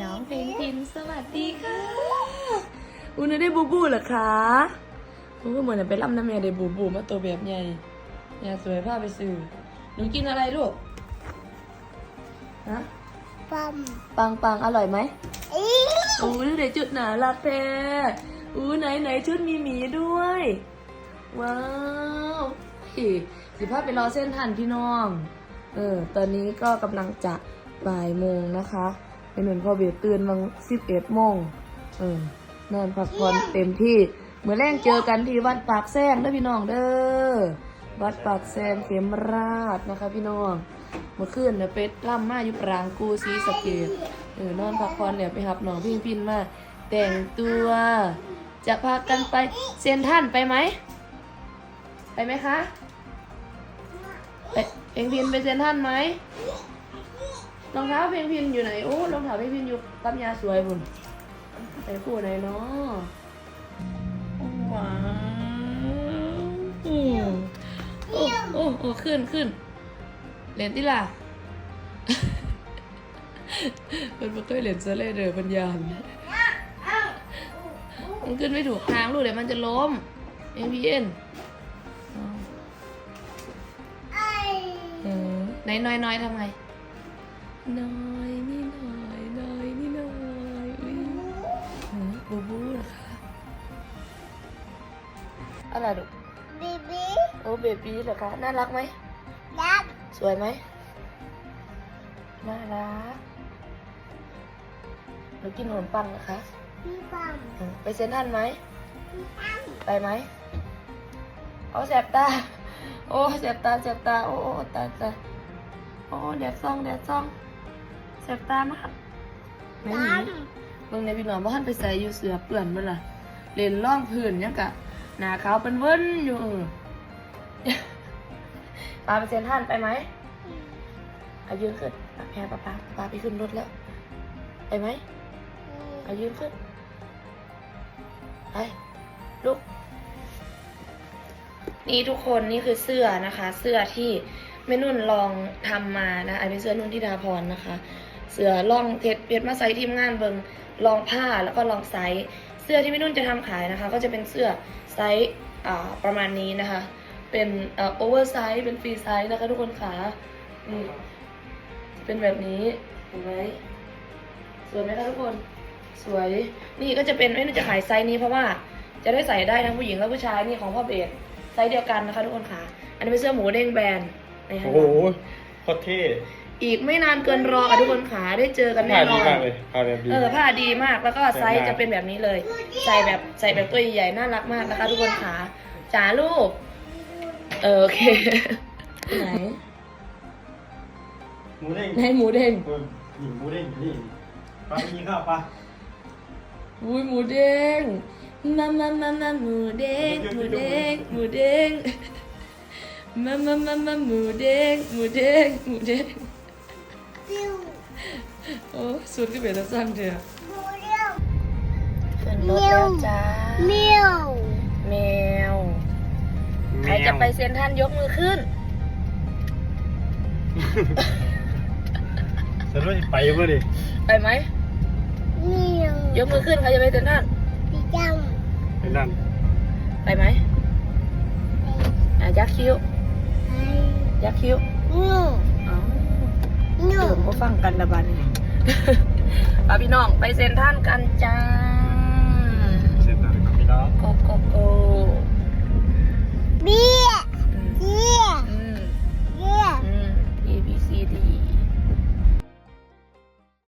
น้องเพลงพินสวัสดีค่ะอุนได้บูบูเหรอคะอุนก็เหมือนไปรับน้ำแม่ได้บูบูมาตัวแบบใหญ่เนี่ยสวยผ้าไปซื้อหนูกินอะไรลูกฮะปั๊มปังปังอร่อยไหมอีอู้ยเดี๋ยวจุดหนารักแท้อู้ไหนไหนชุดมีหมีด้วย ว้าวอีสิพาไปรอเส้นทันพี่น้อง เออ ตอนนี้ก็กำลังจะบ่ายโมงนะคะ เป็นเหมือนพ่อเบียตื่นมังสิบเอ็ดโมงเออนอนพักผ่อนเต็มที่เมื่อแรงเจอกันที่วัดปากแซงเด้อพี่น้องเด้อวัดปากแซงเขมราชนะคะพี่น้อง เมื่อคืนเนี่ยเป็ดล่ำมาอยู่ปรางกูซีสะเกตเออนอนพักผ่อนเนี่ยไปหับน้องพิงพินมา แต่งตัว จะพากันไปเซนท่านไปไหม ไปไหมคะเพลงพินไปเซนท่านไหม รองเท้าเพลงพินอยู่ไหนโอ้รองเท้าเพลงพินอยู่กับยาสวยบุญไปคู่ไหนเนาะว้าวโอ้โอ้โอ้ขึ้นขึ้นเล่นติล่ะมันไม่เคยเล่นซะเลยเด้อปัญญามันขึ้นไม่ถูกทางลูกเดี๋ยวมันจะล้มเองพี่เอ็นไหนน้อยน้อยทำไง น้อยนี่น้อยน้อยนี่น้อยอุ้ยบูบูเหรอคะอะไรลูกบีบีโอ้เบบี้เหรอคะน่ารักไหมยักสวยไหมน่ารักหนูกินขนมปังนะคะพี่ปั๊มเออไปเซ็นทรันไหมพี่ปั๊มไปไหมเอาแสบตา โอ้แสบตาแสบตาโอ้โอ้ตาตาโอ้แดดซองแดดซอง แสบตามากไม่หนีปั๊มเบิ่งในพี่น้องว่าท่านไปใส่อยู่เสือเปื่อนมั้ล่ะเล่นร่องพื้นยังกะหนาขาวเป็นเวิ้นอยู่เออปาไปเซ็นทรันไปไหมเอายืนขึ้นอะแพ้ปาปาปาไปขึ้นรถแล้ว ไปไหมเอายืนขึ้นไปลุกนี่ทุกคนนี่คือเสื้อนะคะ เสื้อที่แม่นุ่นลองทำมานะอันเป็นเสื้อนุ่นที่ดาพรนะคะ เสื้อลองเทสเพชรมาไซส์ทีมงานเบิงลองผ้าแล้วก็ลองไซส์เสื้อที่แม่นุ่นจะทำขายนะคะ ก็จะเป็นเสื้อไซส์อ่าประมาณนี้นะคะ เป็นอ่อโอเวอร์ไซส์เป็นฟรีไซส์นะคะทุกคนขานี่เป็นแบบนี้เห็นไหมสวยไหมคะทุกคนสวยนี่ก็จะเป็นไม่น่าจะขายไซส์นี้เพราะว่าจะได้ใส่ได้ทั้งผู้หญิงและผู้ชายนี่ของพ่อเบสไซส์เดียวกันนะคะทุกคนค่ะ อันนี้เป็นเสื้อหมูเด้งแบรนด์โอ้โหโคตรเท่ อีกไม่นานเกินรอค่ะทุกคนค่ะได้เจอกันแน่ผ้านอดีนมากเลยผ้าแบบดี เออผ้าดีมากแล้วก็ไซส์ใส่ได้จะเป็นแบบนี้เลย ใส่แบบใส่แบบตัวใหญ่ๆน่ารักมากนะคะ ทุกคนค่ะจ๋าลูก เออโอเค ไหนหมูเด้งไหนหมูเด้งเออหญิงหมูเด้งนี่ปลาไปยิงข้าวปลาอุ้ยหมูเด้งมามามามาหมูเด้งหมูเด้งหมูเด้งมามามามาหมูเด้งหมูเด้งหมูเด้ง บิวโอ้สุดก็เป็นตาสั้นเถอะบูเรียวขึ้นรถแล้วจ้าเมียวแมวใครจะไปเซ็นทรันยกมือขึ้นฉันว่าจะไปเมื่อดิไปไหมเมียวยกมือขึ้นใครจะไปเซ็นทรันพี่จไปนั่นไปไหมอะยักคิ้วำไอ้ยักคิ้วงูอ๋อ เติมก็ฟังกันละบันป้าพี่น้องไปเซ็นท่านกันจ้าเซ็นท่านกันพี่น้องโกโกโก